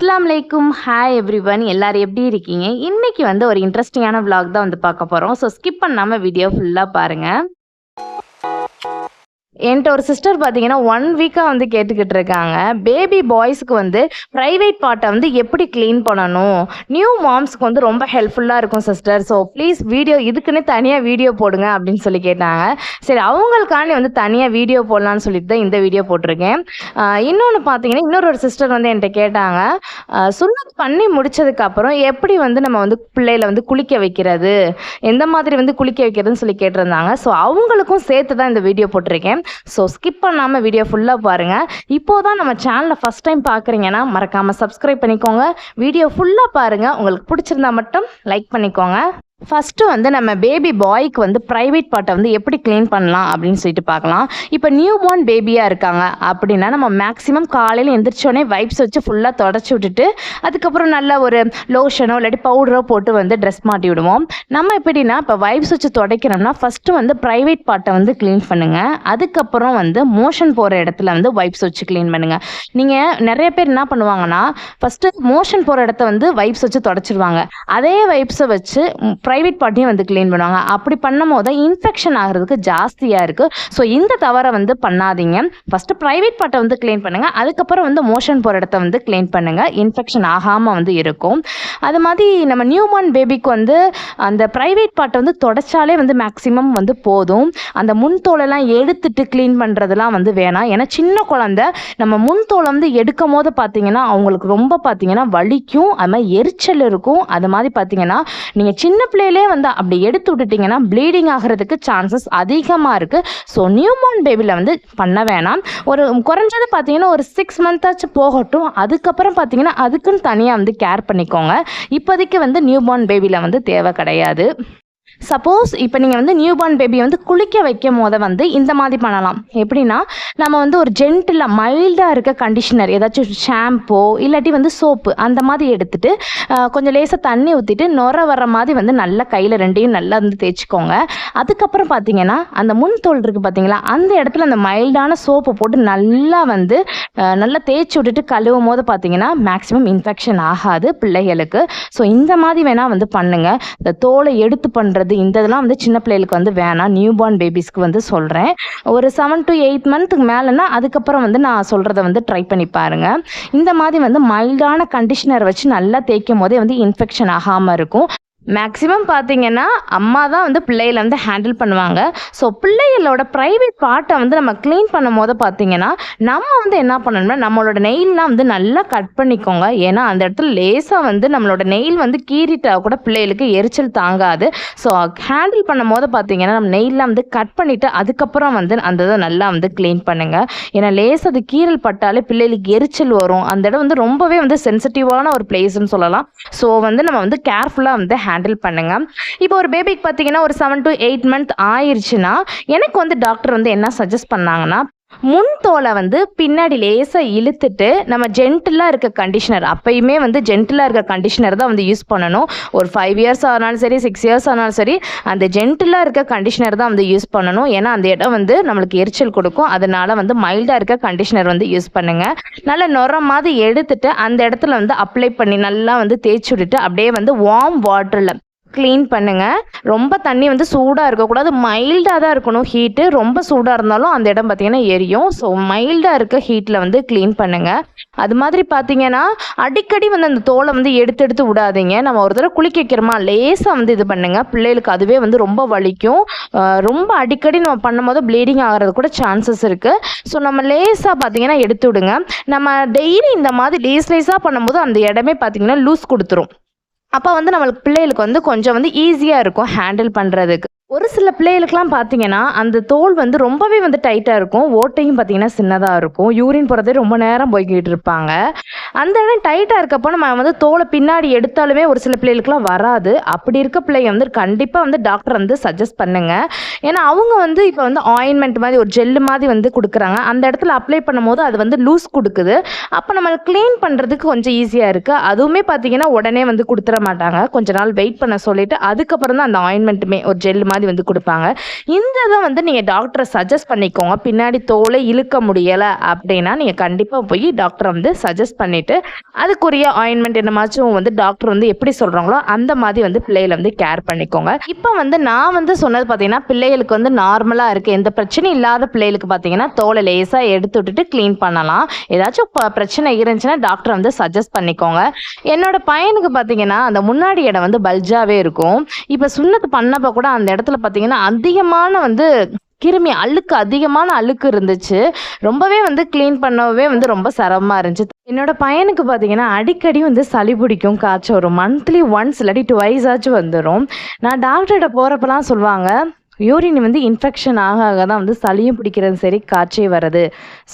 அஸ்லாம் வலைக்கும் hi every one எல்லாரும் எப்படி இருக்கீங்க? இன்னைக்கு வந்து ஒரு இன்ட்ரெஸ்டிங்கான விளாக் தான் வந்து பார்க்க போகிறோம் ஸோ ஸ்கிப் பண்ணாமல் வீடியோ ஃபுல்லாக பாருங்கள் என்கிட்ட ஒரு சிஸ்டர் பார்த்தீங்கன்னா ஒன் வீக்காக வந்து கேட்டுக்கிட்டு இருக்காங்க. பேபி பாய்ஸ்க்கு வந்து ப்ரைவேட் பார்ட்டை வந்து எப்படி க்ளீன் பண்ணணும்? நியூ மாம்ஸ்க்கு வந்து ரொம்ப ஹெல்ப்ஃபுல்லாக இருக்கும் சிஸ்டர் ஸோ ப்ளீஸ் வீடியோ இதுக்குன்னு தனியாக வீடியோ போடுங்க அப்படின்னு சொல்லி கேட்டாங்க. சரி அவங்களுக்காண்டி வந்து தனியாக வீடியோ போடலான்னு சொல்லிட்டு தான் இந்த வீடியோ போட்டிருக்கேன். இன்னொன்று பார்த்தீங்கன்னா இன்னொரு ஒரு சிஸ்டர் வந்து என்கிட்ட கேட்டாங்க. சுண்ணத் பண்ணி முடிச்சதுக்கப்புறம் எப்படி வந்து நம்ம வந்து பிள்ளையில வந்து குளிக்க வைக்கிறது? எந்த மாதிரி வந்து குளிக்க வைக்கிறதுன்னு சொல்லி கேட்டிருந்தாங்க. ஸோ அவங்களுக்கும் சேர்த்து தான் இந்த வீடியோ போட்டிருக்கேன். ஸோ ஸ்கிப் பண்ணாமல் வீடியோ ஃபுல்லாக பாருங்கள் இப்போ தான் நம்ம சேனலை ஃபஸ்ட் டைம் பார்க்குறீங்கன்னா மறக்காமல் சப்ஸ்கிரைப் பண்ணிக்கோங்க. வீடியோ ஃபுல்லாக பாருங்கள் உங்களுக்கு பிடிச்சிருந்தா மட்டும் லைக் பண்ணிக்கோங்க. ஃபஸ்ட்டு வந்து நம்ம பேபி பாய்க்கு வந்து ப்ரைவேட் பார்ட்டை வந்து எப்படி க்ளீன் பண்ணலாம் அப்படின்னு சொல்லிட்டு பார்க்கலாம். இப்போ நியூ பார்ன் பேபியாக இருக்காங்க அப்படின்னா நம்ம மேக்ஸிமம் காலையில் எந்திரிச்சோடனே வைப்ஸ் வச்சு ஃபுல்லாக தொடச்சி விட்டுட்டு அதுக்கப்புறம் நல்ல ஒரு லோஷனோ இல்லாட்டி பவுடரோ போட்டு வந்து ட்ரெஸ் மாட்டி விடுவோம். நம்ம எப்படின்னா இப்போ வைப்ஸ் வச்சு துடைக்கிறோம்னா ஃபஸ்ட்டு வந்து ப்ரைவேட் பார்ட்டை வந்து க்ளீன் பண்ணுங்கள் அதுக்கப்புறம் வந்து மோஷன் போகிற இடத்துல வந்து வைப்ஸ் வச்சு க்ளீன் பண்ணுங்கள் நீங்கள் நிறைய பேர் என்ன பண்ணுவாங்கன்னா ஃபஸ்ட்டு மோஷன் போகிற இடத்த வந்து வைப்ஸ் வச்சு தொடச்சிடுவாங்க அதே வைப்ஸை வச்சு ப்ரைவேட் பார்ட்டையும் வந்து க்ளீன் பண்ணுவாங்க. அப்படி பண்ணும் போது இன்ஃபெக்ஷன் ஆகிறதுக்கு ஜாஸ்தியாக இருக்குது ஸோ இந்த தவறை வந்து பண்ணாதீங்க. ஃபஸ்ட்டு ப்ரைவேட் பார்ட்டை வந்து க்ளீன் பண்ணுங்கள் அதுக்கப்புறம் வந்து மோஷன் போகிற இடத்த வந்து க்ளீன் பண்ணுங்கள் இன்ஃபெக்ஷன் ஆகாமல் வந்து இருக்கும். அது மாதிரி நம்ம நியூ பார்ன் பேபிக்கு வந்து அந்த ப்ரைவேட் பார்ட்டை வந்து தொடச்சாலே வந்து மேக்ஸிமம் வந்து போதும். அந்த முன்தோலெல்லாம் எடுத்துட்டு க்ளீன் பண்ணுறதுலாம் வந்து வேணாம். ஏன்னா சின்ன குழந்தை நம்ம முன் தோலை வந்து எடுக்கும் போது பார்த்தீங்கன்னா அவங்களுக்கு ரொம்ப பார்த்தீங்கன்னா வலிக்கும். அது மாதிரி எரிச்சல் இருக்கும். அது மாதிரி பார்த்தீங்கன்னா நீங்கள் சின்ன பிள்ளையிலே வந்து அப்படி எடுத்து விட்டுட்டிங்கன்னா ப்ளீடிங் ஆகிறதுக்கு சான்சஸ் அதிகமாக இருக்குது ஸோ நியூமோன் பேபியில் வந்து பண்ண வேணாம். ஒரு குறைஞ்சது பார்த்தீங்கன்னா ஒரு சிக்ஸ் மந்த்தாச்சும் போகட்டும். அதுக்கப்புறம் பார்த்தீங்கன்னா அதுக்குன்னு தனியாக வந்து கேர் பண்ணிக்கோங்க. இப்போதைக்கு வந்து நியூபார்ன் பேபியில் வந்து தேவை கிடையாது. சப்போஸ் இப்போ நீங்கள் வந்து நியூ பார்ன் பேபியை வந்து குளிக்க வைக்கும் போது வந்து இந்த மாதிரி பண்ணலாம். எப்படின்னா நம்ம வந்து ஒரு ஜென்டிலாக மைல்டாக இருக்க கண்டிஷனர் ஏதாச்சும் ஷாம்போ இல்லாட்டி வந்து சோப்பு அந்த மாதிரி எடுத்துட்டு கொஞ்சம் லேசாக தண்ணி ஊற்றிட்டு நுர வர்ற மாதிரி வந்து நல்லா கையில் ரெண்டையும் நல்லா வந்து தேய்ச்சிக்கோங்க. அதுக்கப்புறம் பார்த்தீங்கன்னா அந்த முன் தோல் இருக்குது பார்த்தீங்களா அந்த இடத்துல அந்த மைல்டான சோப்பு போட்டு நல்லா வந்து நல்லா தேய்ச்சி விட்டுட்டு கழுவும் போது பார்த்தீங்கன்னா மேக்ஸிமம் இன்ஃபெக்ஷன் ஆகாது பிள்ளைகளுக்கு. ஸோ இந்த மாதிரி வேணால் வந்து பண்ணுங்கள் இந்த தோலை எடுத்து பண்ணுறது இந்த இதெல்லாம் வந்து சின்ன பிள்ளைகளுக்கு வந்து வேணாம். நியூ பார்ன் பேபிஸ்க்கு வந்து சொல்கிறேன் ஒரு செவன் டு எயிட் மந்த்துக்கு மேலேனா அதுக்கப்புறம் வந்து நான் சொல்கிறத வந்து ட்ரை பண்ணி பாருங்கள் இந்த மாதிரி வந்து மைல்டான கண்டிஷனர் வச்சு நல்லா தேய்க்கும் போதே வந்து இன்ஃபெக்ஷன் ஆகாமல் இருக்கும். மேக்ஸிமம் பார்த்தீங்கன்னா அம்மா தான் வந்து பிள்ளைகளை வந்து ஹேண்டில் பண்ணுவாங்க. ஸோ பிள்ளைகளோட ப்ரைவேட் பார்ட்டை வந்து நம்ம க்ளீன் பண்ணும் போது பார்த்தீங்கன்னா நம்ம வந்து என்ன பண்ணணும்னா நம்மளோட நெயில்லாம் வந்து நல்லா கட் பண்ணிக்கோங்க. ஏன்னா அந்த இடத்துல லேசாக வந்து நம்மளோட நெயில் வந்து கீறிட்டா கூட பிள்ளைகளுக்கு எரிச்சல் தாங்காது. ஸோ ஹேண்டில் பண்ணும் போது பார்த்தீங்கன்னா நம்ம நெயில்லாம் வந்து கட் பண்ணிவிட்டு அதுக்கப்புறம் வந்து அந்த இதை நல்லா வந்து க்ளீன் பண்ணுங்கள் ஏன்னா லேஸ் அது கீறல் பட்டாலே பிள்ளைகளுக்கு எரிச்சல் வரும். அந்த இடம் வந்து ரொம்பவே வந்து சென்சிட்டிவான ஒரு பிளேஸ்ன்னு சொல்லலாம். ஸோ வந்து நம்ம வந்து கேர்ஃபுல்லாக வந்து ஹேண்டில் பண்ணுங்க. இப்போ ஒரு பேபிக்கு பார்த்தீங்கன்னா ஒரு செவன் டு எயிட் மந்த் ஆயிடுச்சுன்னா எனக்கு வந்து டாக்டர் வந்து என்ன சஜஸ்ட் பண்ணாங்கன்னா முன் தோலை வந்து பின்னாடி லேசாக இழுத்துட்டு நம்ம ஜென்டிலாக இருக்க கண்டிஷனர் அப்பயுமே வந்து ஜென்டிலாக இருக்க கண்டிஷனர் தான் வந்து யூஸ் பண்ணணும். ஒரு ஃபைவ் இயர்ஸ் ஆனாலும் சரி சிக்ஸ் இயர்ஸ் ஆனாலும் சரி அந்த ஜென்டிலாக இருக்க கண்டிஷனர் தான் வந்து யூஸ் பண்ணணும். ஏன்னா அந்த இடம் வந்து நம்மளுக்கு எரிச்சல் கொடுக்கும். அதனால வந்து மைல்டாக இருக்க கண்டிஷனர் வந்து யூஸ் பண்ணுங்கள் நல்லா நுர மாதிரி எடுத்துட்டு அந்த இடத்துல வந்து அப்ளை பண்ணி நல்லா வந்து தேய்ச்சி விட்டுட்டு அப்படியே வந்து வார்ம் வாட்டரில் க்ளீன் பண்ணுங்க. ரொம்ப தண்ணி வந்து சூடாக இருக்கக்கூடாது. மைல்டாக தான் இருக்கணும் ஹீட்டு ரொம்ப சூடாக இருந்தாலும் அந்த இடம் பார்த்தீங்கன்னா எரியும். ஸோ மைல்டாக இருக்க ஹீட்டில் வந்து க்ளீன் பண்ணுங்கள் அது மாதிரி பார்த்தீங்கன்னா அடிக்கடி வந்து அந்த தோலை வந்து எடுத்து எடுத்து விடாதீங்க. நம்ம ஒரு தடவை குளிக்க வைக்கிறோமா லேசாக வந்து இது பண்ணுங்க. பிள்ளைகளுக்கு அதுவே வந்து ரொம்ப வலிக்கும். ரொம்ப அடிக்கடி நம்ம பண்ணும்போது ப்ளீடிங் ஆகிறது கூட சான்சஸ் இருக்குது ஸோ நம்ம லேசாக பார்த்தீங்கன்னா எடுத்து விடுங்க. நம்ம டெய்லி இந்த மாதிரி லேஸ் லேஸாக பண்ணும்போது அந்த இடமே பார்த்தீங்கன்னா லூஸ் கொடுத்துரும். அப்போ வந்து நம்மளுக்கு பிள்ளைகளுக்கு வந்து கொஞ்சம் வந்து ஈஸியாக இருக்கும் ஹேண்டில் பண்ணுறதுக்கு ஒரு சில பிள்ளைகளுக்குலாம் பார்த்தீங்கன்னா அந்த தோல் வந்து ரொம்பவே வந்து டைட்டாக இருக்கும். ஓட்டையும் பார்த்தீங்கன்னா சின்னதாக இருக்கும். யூரின் போகிறதே ரொம்ப நேரம் போய்கிட்டு இருப்பாங்க. அந்த இடம் டைட்டாக இருக்கப்போ நம்ம வந்து தோலை பின்னாடி எடுத்தாலுமே ஒரு சில பிள்ளைகளுக்குலாம் வராது. அப்படி இருக்க பிள்ளைங்க வந்து கண்டிப்பாக வந்து டாக்டர் வந்து சஜஸ்ட் பண்ணுங்க. ஏன்னா அவங்க வந்து இப்போ வந்து ஆயின்மெண்ட் மாதிரி ஒரு ஜெல்லு மாதிரி வந்து கொடுக்குறாங்க. அந்த இடத்துல அப்ளை பண்ணும்போது அது வந்து லூஸ் கொடுக்குது. அப்போ நம்ம க்ளீன் பண்ணுறதுக்கு கொஞ்சம் ஈஸியாக இருக்குது அதுவுமே பார்த்தீங்கன்னா உடனே வந்து கொடுத்துட மாட்டாங்க. கொஞ்ச நாள் வெயிட் பண்ண சொல்லிட்டு அதுக்கப்புறம் தான் அந்த ஆயின்மெண்ட்டுமே ஒரு ஜெல் மாதிரி வந்து கொடுப்பாங்க. இந்த இதை வந்து நீங்கள் டாக்டரை சஜஸ்ட் பண்ணிக்கோங்க. பின்னாடி தோலை இழுக்க முடியலை அப்படின்னா நீங்கள் கண்டிப்பாக போய் டாக்டரை வந்து சஜஸ்ட் பண்ணிவிட்டு அதுக்குரிய ஆயின்மெண்ட் என்னமாச்சும் வந்து டாக்டர் வந்து எப்படி சொல்கிறாங்களோ அந்த மாதிரி வந்து பிள்ளைகளை வந்து கேர் பண்ணிக்கோங்க. இப்போ வந்து நான் வந்து சொன்னது பார்த்தீங்கன்னா பிள்ளைகளுக்கு வந்து நார்மலாக இருக்குது எந்த பிரச்சனையும் இல்லாத பிள்ளைகளுக்கு பார்த்தீங்கன்னா தோலை லேசாக எடுத்து விட்டுட்டு க்ளீன் பண்ணலாம். ஏதாச்சும் பிரச்சனை இருந்துச்சுன்னா டாக்டர் வந்து சஜஸ்ட் பண்ணிக்கோங்க. என்னோட பையனுக்கு பார்த்தீங்கன்னா அந்த முன்னாடி இடம் வந்து பல்ஜாவே இருக்கும். இப்போ சுண்ணத்து பண்ணப்போ கூட அந்த இடத்துல பார்த்தீங்கன்னா அதிகமான வந்து கிருமி அழுக்கு அதிகமான அழுக்கு இருந்துச்சு. ரொம்பவே வந்து க்ளீன் பண்ணவே வந்து ரொம்ப சிரமமாக இருந்துச்சு. என்னோட பையனுக்கு பார்த்தீங்கன்னா அடிக்கடி வந்து சளி பிடிக்கும் காய்ச்சல் வரும். மந்த்லி ஒன்ஸ் இல்லாட்டி டுவைஸ் ஆச்சு வந்துடும் நான் டாக்டர்கிட்ட போகிறப்பெல்லாம் சொல்லுவாங்க யூரின் வந்து இன்ஃபெக்ஷன் ஆக ஆக தான் வந்து சளியும் பிடிக்கிறது சரி காய்ச்சே வருது.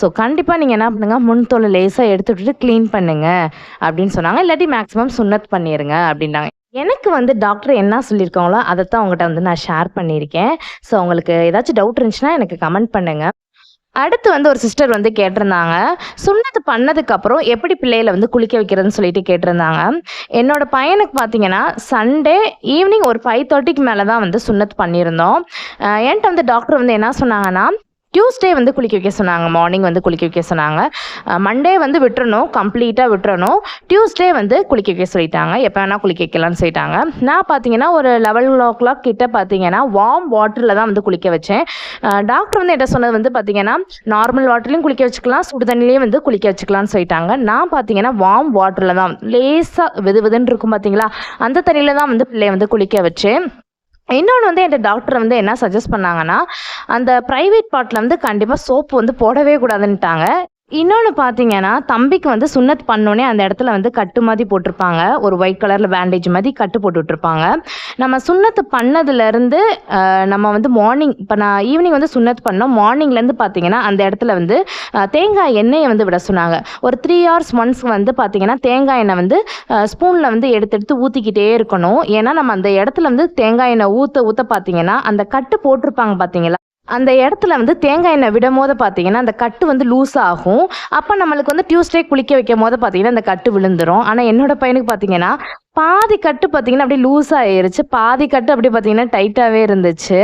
ஸோ கண்டிப்பாக நீங்கள் என்ன பண்ணுங்க முன் தோலை லேசாக எடுத்து விட்டுட்டு க்ளீன் பண்ணுங்க. அப்படின்னு சொன்னாங்க. இல்லாட்டி மேக்ஸிமம் சுண்ணத் பண்ணிடுங்க அப்படின்னாங்க. எனக்கு வந்து டாக்டர் என்ன சொல்லியிருக்காங்களோ அதை தான் உங்கள்கிட்ட வந்து நான் ஷேர் பண்ணியிருக்கேன். ஸோ உங்களுக்கு ஏதாச்சும் டவுட் இருந்துச்சுன்னா எனக்கு கமெண்ட் பண்ணுங்கள் அடுத்து வந்து ஒரு சிஸ்டர் வந்து கேட்டிருந்தாங்க. சொன்னது பண்ணதுக்கப்புறம் எப்படி பிள்ளைகளை வந்து குளிக்க வைக்கிறதுன்னு சொல்லிட்டு கேட்டிருந்தாங்க. என்னோட பையனுக்கு பார்த்தீங்கன்னா சண்டே ஈவினிங் ஒரு ஃபைவ் தேர்ட்டிக்கு மேலே தான் வந்து சுண்ணத்து பண்ணியிருந்தோம். என்கிட்ட வந்து டாக்டர் வந்து என்ன சொன்னாங்கன்னா டியூஸ்டே வந்து குளிக்க வைக்க சொன்னாங்க. மார்னிங் வந்து குளிக்க வைக்க சொன்னாங்க. மண்டே வந்து விட்டுறணும். கம்ப்ளீட்டாக விட்டுறணும். டியூஸ்டே வந்து குளிக்க வைக்க சொல்லிட்டாங்க. எப்போ வேணால் குளிக்க வைக்கலாம்னு சொல்லிட்டாங்க. நான் பார்த்தீங்கன்னா ஒரு லெவல் ஓ கிளாக் கிட்ட பார்த்தீங்கன்னா வார்ம் வாட்டரில் தான் வந்து குளிக்க வச்சேன். டாக்டர் வந்து என்ன சொன்னது வந்து பார்த்தீங்கன்னா நார்மல் வாட்டர்லையும் குளிக்க வச்சுக்கலாம். சுடு தண்ணிலையும் வந்து குளிக்க வச்சுக்கலாம்னு சொல்லிட்டாங்க. நான் பார்த்தீங்கன்னா வார்ம் வாட்டரில் தான். லேசாக வெது வெதுன்னு இருக்கும் பார்த்தீங்களா அந்த தண்ணியில் தான் வந்து பிள்ளைய வந்து குளிக்க வச்சேன். இன்னொன்று வந்து என் டாக்டர் வந்து என்ன சஜஸ்ட் பண்ணாங்கன்னா அந்த ப்ரைவேட் பார்ட்டில் வந்து கண்டிப்பாக சோப்பு வந்து போடவே கூடாதுன்ட்டாங்க இன்னொன்று பார்த்தீங்கன்னா தம்பிக்கு வந்து சுண்ணத் பண்ணோன்னே அந்த இடத்துல வந்து கட்டு மாதிரி போட்டிருப்பாங்க. ஒரு ஒயிட் கலரில் பேண்டேஜ் மாதிரி கட்டு போட்டு விட்ருப்பாங்க நம்ம சுண்ணத்து பண்ணதுலேருந்து நம்ம வந்து மார்னிங் இப்போ நான் ஈவினிங் வந்து சுண்ணத் பண்ணோம். மார்னிங்லேருந்து பார்த்தீங்கன்னா அந்த இடத்துல வந்து தேங்காய் எண்ணெயை வந்து விட சொன்னாங்க. ஒரு த்ரீ ஹவர்ஸ் ஒன்ஸ் வந்து பார்த்தீங்கன்னா தேங்காய் எண்ணெய் வந்து ஸ்பூனில் வந்து எடுத்து எடுத்து ஊற்றிக்கிட்டே இருக்கணும். ஏன்னா நம்ம அந்த இடத்துல வந்து தேங்காய் எண்ணெய் ஊற்ற ஊற்ற பார்த்தீங்கன்னா அந்த கட்டு போட்டிருப்பாங்க பார்த்தீங்களா அந்த இடத்துல வந்து தேங்காய் எண்ணெய் விடும் போது பார்த்தீங்கன்னா அந்த கட்டு வந்து லூஸ் ஆகும். அப்போ நம்மளுக்கு வந்து டியூஸ்டே குளிக்க வைக்கும் போது பார்த்தீங்கன்னா அந்த கட்டு விழுந்துரும். ஆனால் என்னோட பையனுக்கு பார்த்தீங்கன்னா பாதி கட்டு பார்த்தீங்கன்னா அப்படியே லூஸ் ஆயிருச்சு. பாதி கட்டு அப்படியே பார்த்தீங்கன்னா டைட்டாகவே இருந்துச்சு.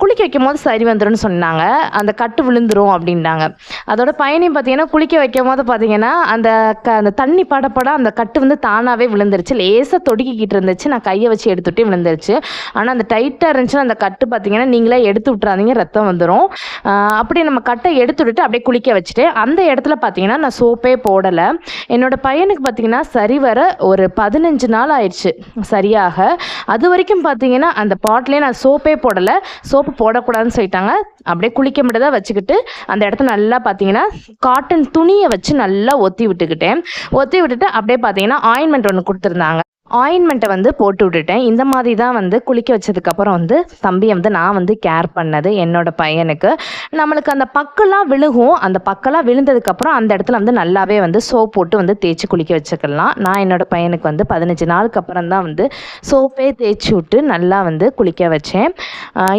குளிக்க வைக்கும் போது சரி வந்துடும் சொன்னாங்க. அந்த கட்டு விழுந்துரும் அப்படின்றாங்க அதோட பையனையும் பார்த்தீங்கன்னா குளிக்க வைக்கும் போது பார்த்தீங்கன்னா அந்த க அந்த தண்ணி படப்பட அந்த கட்டு வந்து தானாகவே விழுந்துருச்சு. லேசாக தொடுக்கிக்கிட்டு இருந்துச்சு. நான் கையை வச்சு எடுத்துகிட்டே விழுந்துருச்சு. ஆனால் அந்த டைட்டாக இருந்துச்சுன்னா அந்த கட்டு பார்த்தீங்கன்னா நீங்களே எடுத்து விட்றாதீங்க ரத்தம் வந்துடும் அப்படி நம்ம கட்டை எடுத்து விட்டுட்டு அப்படியே குளிக்க வச்சுட்டு அந்த இடத்துல பார்த்தீங்கன்னா நான் சோப்பே போடலை. என்னோட பையனுக்கு பார்த்தீங்கன்னா சரி வர ஒரு பதினஞ்சு நாள் ஆயிடுச்சு சரியாக. அது வரைக்கும் பார்த்தீங்கன்னா அந்த பாட்டிலே நான் சோப்பே போடலை. சோப்பு போடக்கூடாதுன்னு சொல்லிட்டாங்க. அப்படியே குளிக்க மட்டும் வச்சுக்கிட்டு அந்த இடத்த நல்லா பார்த்தீங்கன்னா காட்டன் துணியை வச்சு நல்லா ஒத்தி விட்டுக்கிட்டேன். ஒத்தி விட்டுட்டு அப்படியே பார்த்தீங்கன்னா ஆயின்மெண்ட் ஒன்று கொடுத்துருந்தாங்க. ஆயின்மெண்ட்டை வந்து போட்டு விட்டுட்டேன். இந்த மாதிரி தான் வந்து குளிக்க வச்சதுக்கப்புறம் வந்து தம்பியை வந்து நான் வந்து கேர் பண்ணது என்னோட பையனுக்கு. நம்மளுக்கு அந்த பக்கெல்லாம் விழுகும். அந்த பக்கெல்லாம் விழுந்ததுக்கப்புறம் அந்த இடத்துல வந்து நல்லாவே வந்து சோப் போட்டு வந்து தேய்ச்சி குளிக்க வச்சுக்கலாம். நான் என்னோட பையனுக்கு வந்து பதினஞ்சு நாளுக்கு அப்புறம் தான் வந்து சோப்பே தேய்ச்சி விட்டு நல்லா வந்து குளிக்க வச்சேன்.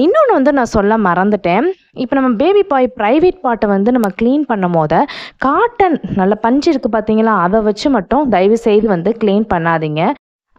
இன்னொன்று வந்து நான் சொல்ல மறந்துட்டேன். இப்போ நம்ம பேபி பாய் ப்ரைவேட் பாட்டை வந்து நம்ம க்ளீன் பண்ணும் போது காட்டன் நல்ல பஞ்சு இருக்குது பார்த்தீங்களா அதை வச்சு மட்டும் தயவு செய்து வந்து க்ளீன் பண்ணாதீங்க.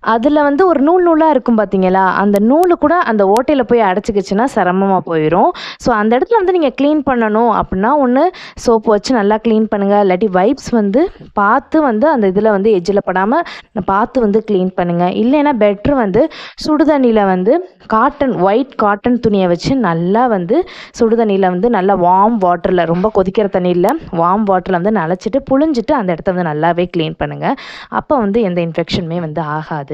அதில் வந்து ஒரு நூல் நூலாக இருக்கும் பார்த்தீங்களா அந்த நூலு கூட அந்த ஓட்டையில் போய் அடைச்சிக்கிச்சுன்னா சிரமமாக போயிடும் ஸோ அந்த இடத்துல வந்து நீங்கள் க்ளீன் பண்ணணும் அப்படின்னா ஒன்று சோப்பு வச்சு நல்லா க்ளீன் பண்ணுங்கள் இல்லாட்டி வைப்ஸ் வந்து பார்த்து வந்து அந்த இதில் வந்து எஜ்ஜில் படாமல் பார்த்து வந்து க்ளீன் பண்ணுங்கள் இல்லைன்னா பெட்ரு வந்து சுடுதண்ணியில் வந்து காட்டன் ஒயிட் காட்டன் துணியை வச்சு நல்லா வந்து சுடுதண்ணியில் வந்து நல்லா வார்ம் வாட்டரில் ரொம்ப கொதிக்கிற தண்ணியில் வார்ம் வாட்டரில் வந்து நனைச்சிட்டு புழிஞ்சிட்டு அந்த இடத்த வந்து நல்லாவே க்ளீன் பண்ணுங்கள் அப்போ வந்து எந்த இன்ஃபெக்ஷனுமே வந்து ஆகாது.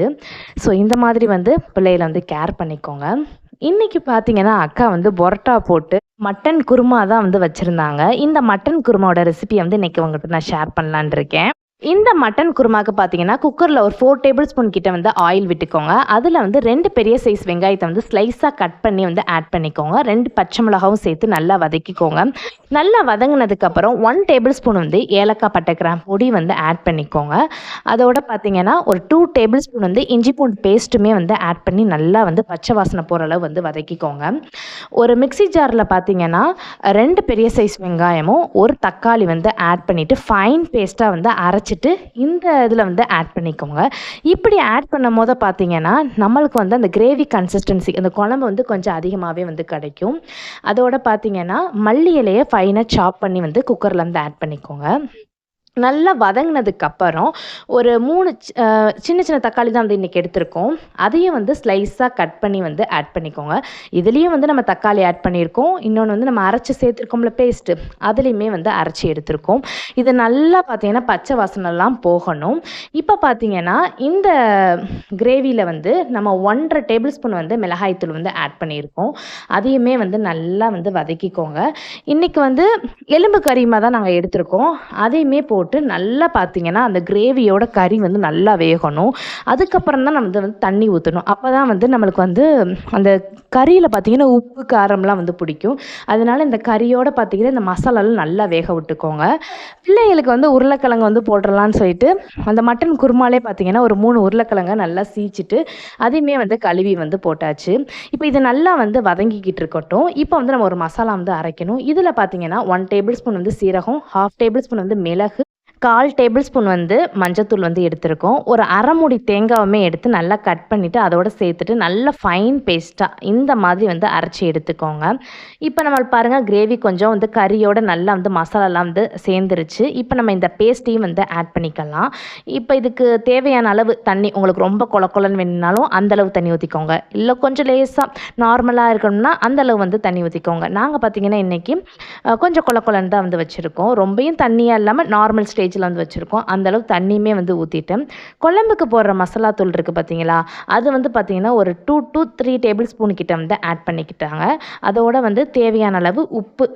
ஸோ இந்த மாதிரி வந்து பிள்ளைகளை வந்து கேர் பண்ணிக்கோங்க. இன்னைக்கு பார்த்தீங்கன்னா அக்கா வந்து பொரோட்டா போட்டு மட்டன் குருமா தான் வந்து வச்சுருந்தாங்க. இந்த மட்டன் குருமாவோட ரெசிபியை வந்து இன்னைக்கு உங்கள்கிட்ட நான் ஷேர் பண்ணலான்னு இருக்கேன். இந்த மட்டன் குருமாக்கு பார்த்தீங்கன்னா குக்கரில் ஒரு ஃபோர் டேபிள் ஸ்பூன் கிட்ட வந்து ஆயில் விட்டுக்கோங்க. அதில் வந்து ரெண்டு பெரிய சைஸ் வெங்காயத்தை வந்து ஸ்லைஸாக கட் பண்ணி வந்து ஆட் பண்ணிக்கோங்க. ரெண்டு பச்சை மிளகாவும் சேர்த்து நல்லா வதக்கிக்கோங்க. நல்லா வதங்கினதுக்கப்புறம் ஒன் டேபிள் ஸ்பூன் வந்து ஏலக்காய் பட்டை கிராம் பொடி வந்து ஆட் பண்ணிக்கோங்க. அதோட பார்த்தீங்கன்னா ஒரு டூ டேபிள் ஸ்பூன் வந்து இஞ்சி பூண்டு பேஸ்ட்டுமே வந்து ஆட் பண்ணி நல்லா வந்து பச்சை வாசனை போகிற அளவு வந்து வதக்கிக்கோங்க. ஒரு மிக்ஸி ஜாரில் பார்த்தீங்கன்னா ரெண்டு பெரிய சைஸ் வெங்காயமும் ஒரு தக்காளி வந்து ஆட் பண்ணிவிட்டு ஃபைன் பேஸ்ட்டாக வந்து அரைச்சி வச்சுட்டு இந்த இதில் வந்து ஆட் பண்ணிக்கோங்க. இப்படி ஆட் பண்ணும் போது பார்த்தீங்கன்னா நம்மளுக்கு வந்து அந்த கிரேவி கன்சிஸ்டன்சி அந்த குழம்பு வந்து கொஞ்சம் அதிகமாகவே வந்து கிடைக்கும். அதோட பார்த்தீங்கன்னா மல்லி இலையை ஃபைனாக சாப் பண்ணி வந்து குக்கரில் வந்து ஆட் பண்ணிக்கோங்க. நல்லா வதங்கினதுக்கு அப்புறம் ஒரு மூணு சின்ன சின்ன தக்காளி தான் வந்து இன்றைக்கி எடுத்திருக்கோம். அதையும் வந்து ஸ்லைஸாக கட் பண்ணி வந்து ஆட் பண்ணிக்கோங்க. இதுலேயும் வந்து நம்ம தக்காளி ஆட் பண்ணியிருக்கோம். இன்னொன்று வந்து நம்ம அரைச்சி சேர்த்துருக்கோம்ல பேஸ்ட்டு அதுலேயுமே வந்து அரைச்சி எடுத்திருக்கோம். இது நல்லா பார்த்தீங்கன்னா பச்சை வாசனைலாம் போகணும். இப்போ பார்த்தீங்கன்னா இந்த கிரேவியில் வந்து நம்ம ஒன்றரை டேபிள் ஸ்பூன் வந்து மிளகாய்த்தூள் வந்து ஆட் பண்ணியிருக்கோம். அதையுமே வந்து நல்லா வந்து வதக்கிக்கோங்க. இன்றைக்கி வந்து எலும்பு கறியுமாக தான் நாங்கள் எடுத்திருக்கோம். அதையுமே போட்டு நல்லா பார்த்தீங்கன்னா அந்த கிரேவியோட கறி வந்து நல்லா வேகணும். அதுக்கப்புறம் தான் நம்ம வந்து தண்ணி ஊற்றணும் அப்போ தான் வந்து நம்மளுக்கு வந்து அந்த கறியில் பார்த்தீங்கன்னா உப்பு காரம்லாம் வந்து பிடிக்கும். அதனால இந்த கறியோட பார்த்தீங்கன்னா இந்த மசாலாலாம் நல்லா வேக விட்டுக்கோங்க. பிள்ளைகளுக்கு வந்து உருளைக்கிழங்கு வந்து போட்டுடலான்னு சொல்லிட்டு அந்த மட்டன் குருமாலே பார்த்தீங்கன்னா ஒரு மூணு உருளைக்கிழங்க நல்லா சீச்சிட்டு அதையுமே வந்து கழுவி வந்து போட்டாச்சு. இப்போ இது நல்லா வந்து வதங்கிக்கிட்டு இருக்கட்டும். இப்போ வந்து நம்ம ஒரு மசாலா வந்து அரைக்கணும். இதில் பார்த்தீங்கன்னா ஒன் டேபிள் ஸ்பூன் வந்து சீரகம் ஹாஃப் டேபிள் ஸ்பூன் வந்து மிளகு கால் டேபிள் ஸ்பூன் வந்து மஞ்சத்தூள் வந்து எடுத்திருக்கோம். ஒரு அரைமுடி தேங்காவுமே எடுத்து நல்லா கட் பண்ணிவிட்டு அதோடு சேர்த்துட்டு நல்ல ஃபைன் பேஸ்ட்டாக இந்த மாதிரி வந்து அரைச்சி எடுத்துக்கோங்க. இப்போ நம்ம பாருங்கள் கிரேவி கொஞ்சம் வந்து கறியோட நல்லா வந்து மசாலாலாம் வந்து சேர்ந்துருச்சு. இப்போ நம்ம இந்த பேஸ்ட்டையும் வந்து ஆட் பண்ணிக்கலாம். இப்போ இதுக்கு தேவையான அளவு தண்ணி உங்களுக்கு ரொம்ப கொல கொலன்னு வேணுனாலும் அந்த அளவு தண்ணி ஊற்றிக்கோங்க இல்லை கொஞ்சம் லேசாக நார்மலாக இருக்கணும்னா அந்தளவு வந்து தண்ணி ஊற்றிக்கோங்க நாங்கள் பார்த்தீங்கன்னா இன்றைக்கி கொஞ்சம் கொல தான் வந்து வச்சுருக்கோம். ரொம்பையும் தண்ணியாக இல்லாமல் நார்மல் ஸ்டேஜ் ஸ்டேஜில் வந்து வச்சுருக்கோம். அந்த அளவு தண்ணியுமே வந்து ஊற்றிட்டேன் குழம்புக்கு போடுற மசாலா தூள் இருக்குது பார்த்தீங்களா அது வந்து பார்த்தீங்கன்னா ஒரு two two three tablespoon கிட்ட வந்து ஆட் பண்ணிக்கிட்டாங்க. அதோட வந்து தேவையான அளவு உப்பு.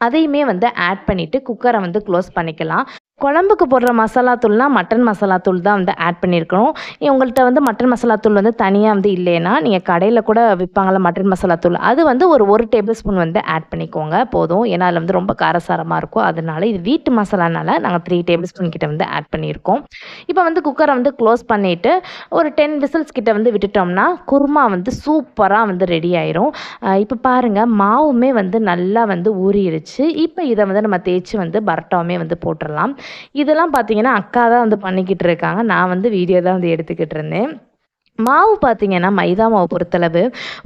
அதையுமே வந்து ஆட் பண்ணிவிட்டு குக்கரை வந்து க்ளோஸ் பண்ணிக்கலாம். குழம்புக்கு போடுற மசாலா தூள்னால் மட்டன் மசாலா தூள் தான் வந்து ஆட் பண்ணியிருக்கணும். உங்கள்கிட்ட வந்து மட்டன் மசாலா தூள் வந்து தனியாக வந்து இல்லைன்னா நீங்கள் கடையில் கூட விற்பாங்கள மட்டன் மசாலா தூள் அது வந்து ஒரு ஒரு டேபிள் ஸ்பூன் வந்து ஆட் பண்ணிக்கோங்க போதும். ஏன்னா அதில் வந்து ரொம்ப காரசாரமாக இருக்கும். அதனால இது வீட்டு மசாலானால நாங்கள் த்ரீ டேபிள் ஸ்பூன் கிட்ட வந்து ஆட் பண்ணியிருக்கோம். இப்போ வந்து குக்கரை வந்து க்ளோஸ் பண்ணிவிட்டு ஒரு டென் விசில்ஸ் கிட்ட வந்து விட்டுட்டோம்னா குருமா வந்து சூப்பராக வந்து ரெடி ஆயிரும். இப்போ பாருங்கள் மாவுமே வந்து நல்லா வந்து ஊறிடுச்சு இப்போ இதை வந்து நம்ம தேய்ச்சி வந்து பரோட்டாவுமே வந்து போட்டுடலாம். இதெல்லாம் பார்த்தீங்கன்னா அக்கா தான் வந்து பண்ணிக்கிட்டு இருக்காங்க. நான் வந்து வீடியோ தான் வந்து எடுத்துக்கிட்டு இருந்தேன். மாவு பார்த்தீங்கன்னா மைதா மாவு பொறுத்தளவு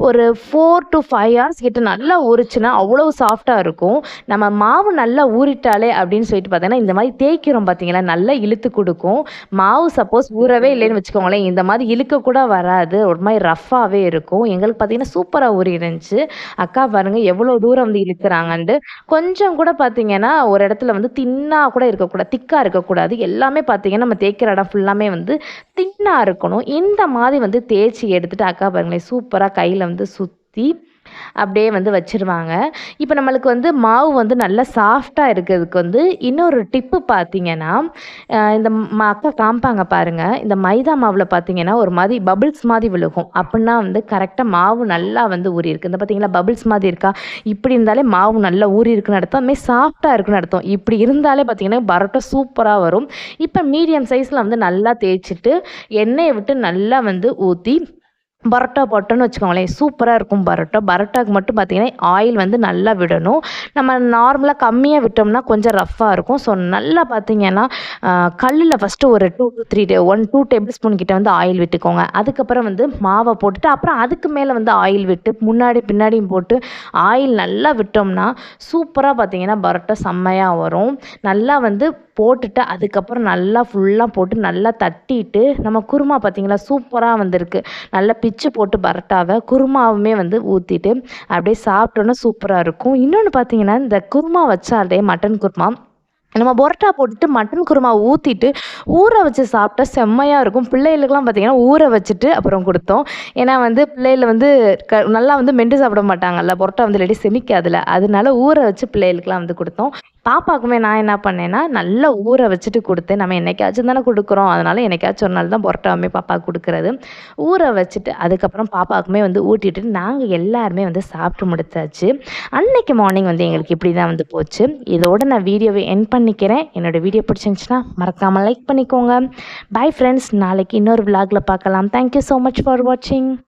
ஒரு ஃபோர் டு ஃபைவ் ஹவர்ஸ் கிட்ட நல்லா ஊறிச்சுன்னா அவ்வளோ சாஃப்டாக இருக்கும். நம்ம மாவு நல்லா ஊறிட்டாலே அப்படின்னு சொல்லிட்டு பார்த்தீங்கன்னா இந்த மாதிரி தேய்க்கிறோம் பார்த்தீங்களா நல்லா இழுத்து கொடுக்கும். மாவு சப்போஸ் ஊறவே இல்லைன்னு வச்சுக்கோங்களேன் இந்த மாதிரி இழுக்க கூட வராது. ஒரு மாதிரி ரஃப்பாகவே இருக்கும். எங்களுக்கு பார்த்தீங்கன்னா சூப்பராக ஊறி இருந்துச்சு அக்கா பாருங்கள் எவ்வளோ தூரம் வந்து இழுக்கிறாங்கன்ட்டு. கொஞ்சம் கூட பார்த்தீங்கன்னா ஒரு இடத்துல வந்து தின்னாக கூட இருக்கக்கூடாது திக்காக இருக்கக்கூடாது. எல்லாமே பார்த்தீங்கன்னா நம்ம தேய்க்கிற இடம் ஃபுல்லாமே வந்து தின்னாக இருக்கணும். இந்த மாதிரி வந்து தேய்ச்சி எடுத்துட்டு அக்கா பாருங்களேன் சூப்பராக கையில் வந்து சுற்றி அப்படியே வந்து வச்சிருவாங்க. இப்போ நம்மளுக்கு வந்து மாவு வந்து நல்லா சாஃப்டாக இருக்கிறதுக்கு வந்து இன்னொரு டிப்பு பார்த்தீங்கன்னா இந்த ம- அக்கா காமிப்பாங்க பாருங்கள் இந்த மைதா மாவில் பார்த்தீங்கன்னா ஒரு மாதிரி பபிள்ஸ் மாதிரி விழுகும். அப்படின்னா வந்து கரெக்டாக மாவு நல்லா வந்து ஊறிருக்கு இந்த பார்த்தீங்களா பபிள்ஸ் மாதிரி இருக்கா? இப்படி இருந்தாலே மாவு நல்லா ஊறி இருக்குன்னு அர்த்தம். அதுமாதிரி சாஃப்டாக இருக்குன்னு அர்த்தம். இப்படி இருந்தாலே பார்த்தீங்கன்னா பரோட்டா சூப்பராக வரும். இப்போ மீடியம் சைஸில் வந்து நல்லா தேய்ச்சிட்டு எண்ணெயை விட்டு நல்லா வந்து ஊற்றி பரோட்டா போட்டோன்னு வச்சுக்கோங்களேன் சூப்பராக இருக்கும் பரோட்டா. பரோட்டாக்கு மட்டும் பார்த்திங்கன்னா ஆயில் வந்து நல்லா விடணும். நம்ம நார்மலாக கம்மியாக விட்டோம்னா கொஞ்சம் ரஃப்பாக இருக்கும். ஸோ நல்லா பார்த்தீங்கன்னா கல்லில் ஃபஸ்ட்டு ஒரு two two three day one two tablespoon கிட்டே வந்து ஆயில் விட்டுக்கோங்க. அதுக்கப்புறம் வந்து மாவை போட்டுட்டு அப்புறம் அதுக்கு மேலே வந்து ஆயில் விட்டு முன்னாடி பின்னாடியும் போட்டு ஆயில் நல்லா விட்டோம்னா சூப்பராக பார்த்தீங்கன்னா பரோட்டா செம்மையாக வரும். நல்லா வந்து போட்டுட்டு அதுக்கப்புறம் நல்லா ஃபுல்லாக போட்டு நல்லா தட்டிட்டு நம்ம குருமா பார்த்தீங்களா சூப்பராக வந்திருக்கு. நல்லா பிச்சு போட்டு பரோட்டாவை குருமாவுமே வந்து ஊற்றிட்டு அப்படியே சாப்பிட்டோன்னா சூப்பராக இருக்கும். இன்னொன்று பார்த்தீங்கன்னா இந்த குருமா வச்சாலே மட்டன் குருமா. நம்ம பரோட்டா போட்டுட்டு மட்டன் குருமா ஊற்றிட்டு ஊற வச்சு சாப்பிட்டா செம்மையாக இருக்கும். பிள்ளைகளுக்கெல்லாம் பார்த்தீங்கன்னா ஊற வச்சுட்டு அப்புறம் கொடுத்தோம். ஏன்னா வந்து பிள்ளைகள் வந்து க நல்லா வந்து மெண்டு சாப்பிட மாட்டாங்கல்ல. பரோட்டா வந்து இல்லாட்டி செமிக்காதுல அதனால ஊற வச்சு பிள்ளைகளுக்கெல்லாம் வந்து கொடுத்தோம். பாப்பாக்குமே நான் என்ன பண்ணேன்னா நல்லா ஊற வச்சுட்டு கொடுத்தேன் நம்ம என்னைக்காச்சும் தானே கொடுக்குறோம். அதனால என்னைக்காச்சும் ஒரு நாள் தான் பரோட்டாவுமே பாப்பா கொடுக்குறது. ஊற வச்சுட்டு அதுக்கப்புறம் பாப்பாவுக்குமே வந்து ஊட்டிட்டு நாங்கள் எல்லாருமே வந்து சாப்பிட்டு முடிச்சாச்சு. அன்னைக்கு மார்னிங் வந்து எங்களுக்கு இப்படி தான் வந்து போச்சு. இதோட நான் வீடியோவை என் பண்ணிக்கிறேன். என்னோடய வீடியோ பிடிச்சிருந்துச்சுன்னா மறக்காமல் லைக் பண்ணிக்கோங்க. பை ஃப்ரெண்ட்ஸ் நாளைக்கு இன்னொரு vlogல பார்க்கலாம். தேங்க்யூ ஸோ மச் ஃபார் வாட்சிங்